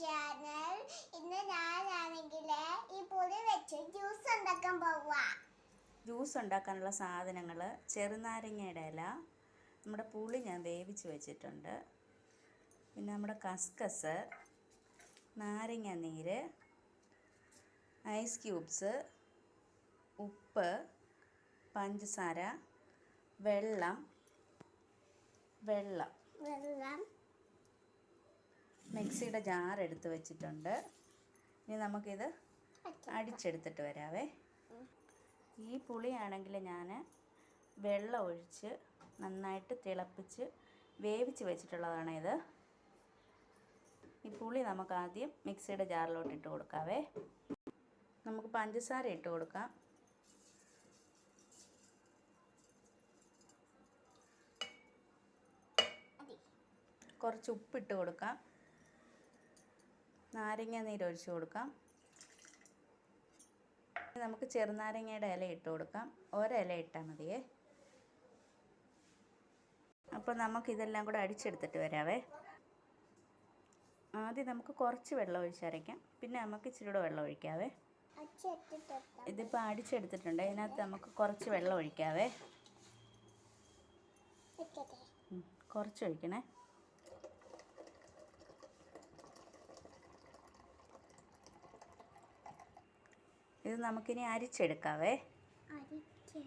Channel ഇന്ന് ഞാനാണെങ്കിൽ ഈ പുളി വെച്ച് ജ്യൂസ് ഉണ്ടാക്കാൻ പോവാ. ജ്യൂസ് ഉണ്ടാക്കാനുള്ള സാധനങ്ങൾ ചെറുനാരങ്ങയുടെ ഇല നമ്മുടെ പുളി ഞാൻ വേവിച്ച് വെച്ചിട്ടുണ്ട്. പിന്നെ നമ്മുടെ കസ്കസ് നാരങ്ങ നീര് ഐസ് ക്യൂബ്സ് ഉപ്പ് പഞ്ചസാര വെള്ളം വെള്ളം. വെള്ളം. മിക്സിയുടെ ജാർ എടുത്ത് വെച്ചിട്ടുണ്ട്. ഇനി നമുക്കിത് അടിച്ചെടുത്തിട്ട് വരാവേ. ഈ പുളിയാണെങ്കിൽ ഞാൻ വെള്ളം ഒഴിച്ച് നന്നായിട്ട് തിളപ്പിച്ച് വേവിച്ച് വെച്ചിട്ടുള്ളതാണ് ഇത്. ഈ പുളി നമുക്ക് ആദ്യം മിക്സിയുടെ ജാറിലോട്ട് ഇട്ട് കൊടുക്കാവേ. നമുക്ക് പഞ്ചസാര ഇട്ട് കൊടുക്കാം. കുറച്ച് ഉപ്പിട്ട് കൊടുക്കാം. നാരങ്ങ നീര് ഒഴിച്ച് കൊടുക്കാം. നമുക്ക് ചെറുനാരങ്ങയുടെ ഇല ഇട്ട് കൊടുക്കാം. ഒരില ഇട്ടാൽ മതിയേ. അപ്പോൾ നമുക്ക് ഇതെല്ലാം കൂടെ അടിച്ചെടുത്തിട്ട് വരാവേ. ആദ്യം നമുക്ക് കുറച്ച് വെള്ളം ഒഴിച്ചരയ്ക്കാം പിന്നെ നമുക്ക് ഇച്ചിരി കൂടെ വെള്ളം ഒഴിക്കാവേ. ഇതിപ്പോൾ അടിച്ചെടുത്തിട്ടുണ്ട്. അതിനകത്ത് നമുക്ക് കുറച്ച് വെള്ളം ഒഴിക്കാവേ. കുറച്ച് ഒഴിക്കണേ. ഇത് നമുക്കിനി അരിച്ചെടുക്കാവേ. അരിച്ച്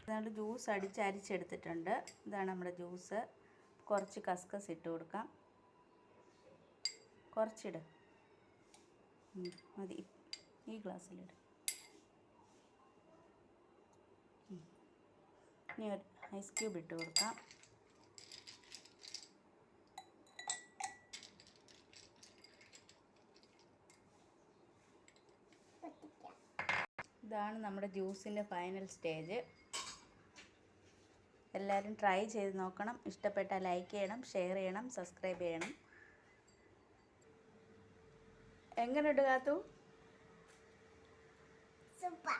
ഇതാണ്ട് ജ്യൂസ് അടിച്ച് അരിച്ചെടുത്തിട്ടുണ്ട്. ഇതാണ് നമ്മുടെ ജ്യൂസ്. കുറച്ച് കസ്കസ് ഇട്ട് കൊടുക്കാം. കുറച്ചിട്. മതി. ഈ ഗ്ലാസ്സിലിട്. ഇനി ഒരു ഐസ് ക്യൂബ് ഇട്ട് കൊടുക്കാം. ഇതാണ് നമ്മുടെ ജ്യൂസിന്റെ ഫൈനൽ സ്റ്റേജ് എല്ലാവരും ട്രൈ ചെയ്ത് നോക്കണം. ഇഷ്ടപ്പെട്ടാൽ ലൈക്ക് ചെയ്യണം ഷെയർ ചെയ്യണം സബ്സ്ക്രൈബ് ചെയ്യണം. എങ്ങനെയുണ്ട് കാത്തു? സൂപ്പർ